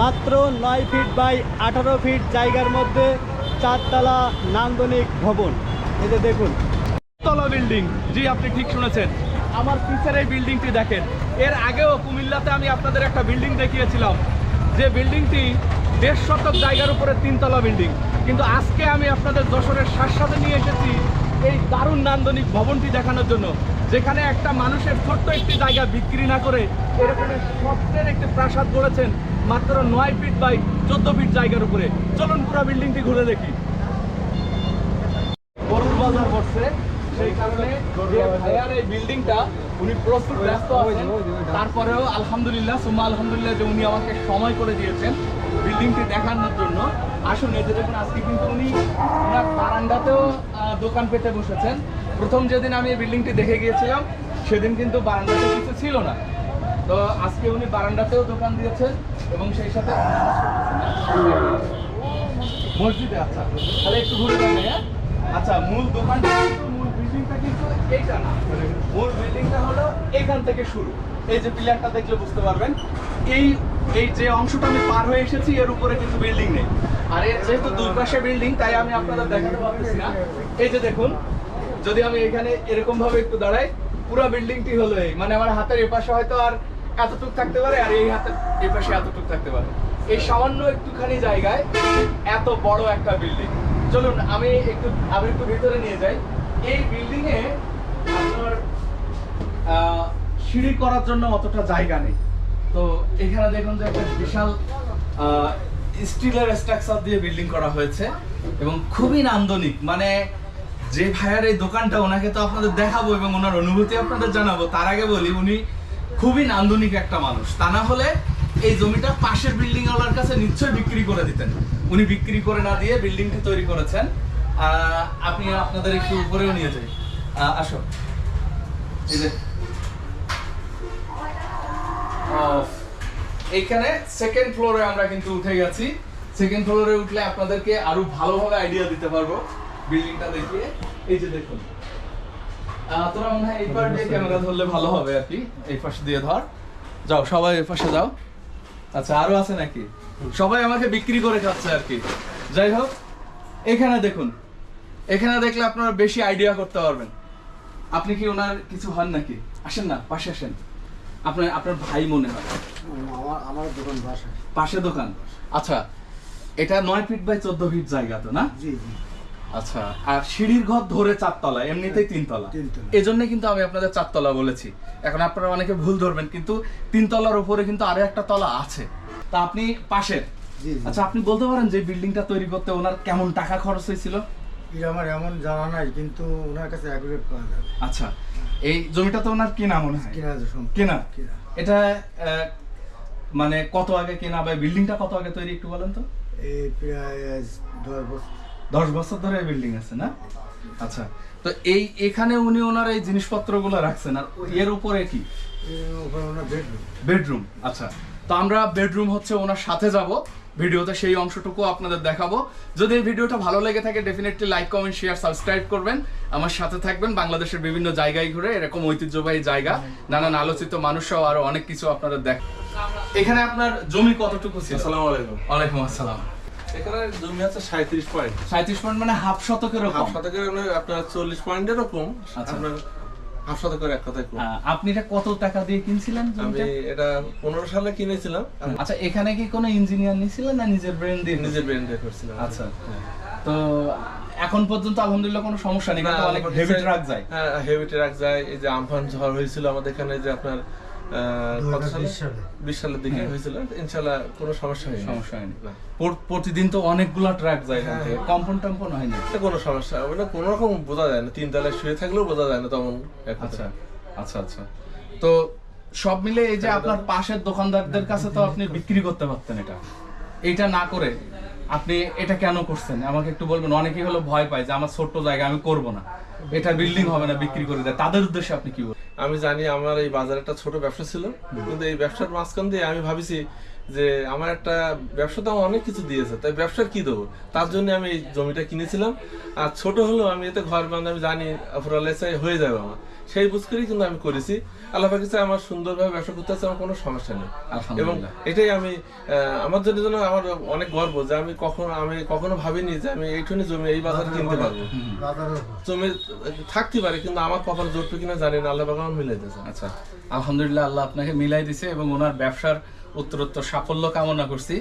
মাত্র নয় feet by আঠারো ফিট জায়গার মধ্যে চারতলা নান্দনিক ভবন। এই যে দেখুন। তলা বিল্ডিং, জি, আপনি ঠিক শুনেছেন। আমার পিছের এই বিল্ডিংটি দেখেন। এর আগেও কুমিল্লাতে আমি আপনাদের একটা বিল্ডিং দেখিয়েছিলাম। যে বিল্ডিংটি দেড় শতক জায়গার উপরে তিনতলা বিল্ডিং। কিন্তু আজকে আমি আপনাদের যশোরের সাথে নিয়ে এসেছি এই দারুণ নান্দনিক ভবনটি দেখানোর জন্য, যেখানে একটা মানুষের ছোট্ট একটি জায়গা বিক্রি না করে এরকম স্বপ্নের একটি প্রাসাদ গড়েছেন মাত্র নয় ফিট বাই চোদ্দ ফিট জায়গার উপরে। চলুন পুরো বিল্ডিংটি ঘুরে দেখি। বারান্দাতেও দোকান পেতে বসেছেন। প্রথম যেদিন আমি বিল্ডিংটি দেখে গিয়েছিলাম, সেদিন কিন্তু বারান্দাতে কিছু ছিল না। তো আজকে উনি বারান্দাতেও দোকান দিয়েছেন এবং সেই সাথে মসজিদে আচ্ছা তাহলে একটু ঘুরে যাবে হ্যাঁ? আচ্ছা মূল দোকানটা মূল বিল্ডিংটা কিন্তু এইটা না। মূল বিল্ডিংটা হলো এখান থেকে শুরু। এই যে পিলারটা দেখলে বুঝতে পারবেন, এই এই যে অংশটা আমি পার হয়ে এসেছি, এর উপরে কিন্তু বিল্ডিং নেই। আর যেহেতু দুই পাশে বিল্ডিং তাই আমি আপনাদের দেখাতে পারতেছি না। এই যে দেখুন যদি আমি এখানে এরকম ভাবে একটু দাঁড়াই পুরো বিল্ডিংটি হলো এই। মানে আমার হাতের এপাশে হয়তো আর এতটুক থাকতে পারে আর এই হাতের এপাশে এতটুক থাকতে পারে। এই সামান্য একটুখানি জায়গায় এত বড় একটা বিল্ডিং চলুন আমি একটু আমি একটু ভিতরে নিয়ে যাই। এই বিল্ডিং এ আপনার আহ, সিঁড়ি করার জন্য অতটা জায়গা নেই। তো এখানে দেখুন যে একটা বিশাল স্টিলের স্ট্রাকচার দিয়ে বিল্ডিং করা হয়েছে এবং খুবই নান্দনিক। মানে যে ভাইয়ার এই দোকানটা, ওনাকে তো আপনাদের দেখাবো এবং ওনার অনুভূতি আপনাদের জানাব। তার আগে বলি, উনি খুবই নান্দনিক একটা মানুষ। তা না হলে এই জমিটা পাশের বিল্ডিং ওয়ালার কাছে নিশ্চয়ই বিক্রি করে দিতেন। উনি বিক্রি করে না দিয়ে বিল্ডিংটি তৈরি করেছেন। আপনি আপনাদের একটু উপরেও নিয়ে যাই। আসো। এই যে। এইখানে সেকেন্ড ফ্লোরে আমরা কিন্তু উঠে গেছি। সেকেন্ড ফ্লোরে উঠলে আপনাদেরকে আরও ভালোভাবে আইডিয়া দিতে পারব বিল্ডিংটা দেখিয়ে। এই যে দেখুন। তোরা মনে হয় এই দিয়ে ক্যামেরা ধরলে ভালো হবে আর কি? এই দিয়ে ধর। যাও, সবাই এই পাশে যাও। আচ্ছা আরও আছে নাকি? সবাই আমাকে বিক্রি করে খাচ্ছে আর কি। যাই হোক, এখানে দেখুন। এখানে দেখলে আপনারা বেশি আইডিয়া করতে পারবেন। আপনি কি ওনার কিছু হন নাকি? আসেন না, পাশে আসেন। আপনার আপনার ভাই মনে হয়? আমার আমার দোকান বাসায়। পাশে দোকান? আচ্ছা এটা নয় ফিট বাই চোদ্দ ফিট জায়গা তো না? জি জি। আচ্ছা আর সিঁড়ির ঘর ধরে চারতলা এমনিতেই তিনতলা। তিনতলা। এজন্য কিন্তু আমি আপনাদের চারতলা বলেছি। এখন আপনারা অনেকে ভুল ধরবেন কিন্তু তিনতলার উপরে কিন্তু আরও একটা তলা আছে। তা আপনি পাশের। আচ্ছা আপনি বলতে পারেন যে বিল্ডিংটা তৈরি করতে ওনার কেমন টাকা খরচ হয়েছিল? আমার এমন জানা নাই কিন্তু ওনার কাছে অ্যাকুরেট পাওয়া যাবে। আচ্ছা এই জমিটা তো ওনার কেনা মনে হয়? কিনা কেনা? এটা মানে কত আগে কেনা বা বিল্ডিংটা কত আগে তৈরি একটু বলেন তো? এই প্রায় দশ বছর। দশ বছর ধরে বিল্ডিং আছে না? আচ্ছা তো এই এখানে উনি ওনার এই জিনিসপত্রগুলো রাখছেন আর এর উপরে কি? বেডরুম বেডরুম আচ্ছা। তো আমরা বেডরুম হচ্ছে ওনার সাথে যাব ভিডিওতে সেই অংশটুকু আপনাদের দেখাবো। যদি এই ভিডিওটা ভালো লেগে থাকে definitely like comment share subscribe করবেন। আমার সাথে থাকবেন বাংলাদেশের বিভিন্ন জায়গায় ঘুরে এরকম ঐতিহ্যবাহী জায়গা নানান আলোচিত মানুষসহ আরও অনেক কিছু আপনাদের দেখ এখানে আপনার জমি কতটুকু ছিল? আসসালামু আলাইকুম। ওয়ালাইকুম আসসালাম। এখানে জমি আছে সাঁত্রিশ পয়েন্ট সাঁত্রিশ পয়েন্ট মানে হাফ শতকেরও হাফ শতকের আপনার চল্লিশ পয়েন্টেরও কম আচ্ছা। আপনার হাফ শতকের এক কথায় আপনি এটা কত টাকা দিয়ে কিনছিলেন আমি এটা পনেরো সালে কিনেছিলাম। আচ্ছা এখানে কি কোনো ইঞ্জিনিয়ার নিছিলেন না নিজের ব্রেন দিয়ে নিজের দিয়ে করছিলাম আচ্ছা তো এখন পর্যন্ত আলহামদুলিল্লাহ কোনো সমস্যা নেই কিন্তু অনেক হেভি ট্রাক যায়। হ্যাঁ হেভি ট্রাক যায়। এই যে আমফান ঝড় হয়েছিল আমাদের এখানে যে আপনার আহ, কত সালে? 2020 সালে। বিশ সালের দিকে হ্যাঁ। হয়েছিল? ইনশাল্লাহ কোনো সমস্যা হয়নি। সমস্যা হয়নি। প্রতিদিন তো অনেকগুলা ট্রাক যায় এখান হ্যাঁ, থেকে। হ্যাঁ। কম্পন টম্পন হয় কোনো সমস্যা ওটা কোনো রকম বোঝা যায় না। তিন তলায় শুয়ে থাকলেও বোঝা যায় না তখন আচ্ছা আচ্ছা আচ্ছা। তো সব মিলে এই যে আপনার পাশের দোকানদারদের কাছে তো আপনি বিক্রি করতে পারতেন এটা। এটা না করে আপনি এটা কেন করছেন? আমাকে একটু বলবেন। অনেকেই হলো ভয় পায় যে আমার ছোট্ট জায়গা আমি করব না। এটা বিল্ডিং হবে না বিক্রি করে দেয়। তাদের উদ্দেশ্যে আপনি কি বলবেন? আমি জানি আমার এই বাজারে একটা ছোট ব্যবসা ছিল কিন্তু এই ব্যবসার মাঝখান দিয়ে আমি ভাবিছি যে আমার একটা ব্যবসা তো অনেক কিছু দিয়েছে তাই ব্যবসার কি দেবো? তার জন্য আমি এই জমিটা কিনেছিলাম। আর ছোট হলেও আমি এতে ঘর বান্ধব আমি জানি ফুরালেসাই হয়ে যাবে আমার। সেই বুঝ করেই কিন্তু আমি করেছি। আল্লাহ কাছে আমার সুন্দরভাবে ব্যবসা করতে আছে আমার কোনো সমস্যা নেই। এবং এটাই আমি আমার জন্য যেন আমার অনেক গর্ব যে আমি কখনো আমি কখনো ভাবিনি যে আমি এইটুকুনি জমি এই বাজারে কিনতে পারব। জমি থাকতে পারে কিন্তু আমার কপাল জোটবে কিনা জানি না আল্লাহ পাক আমার মিলে দিয়েছে। আচ্ছা আলহামদুলিল্লাহ আল্লাহ আপনাকে মিলাই দিছে এবং ওনার ব্যবসার উত্তরোত্তর সাফল্য কামনা করছি।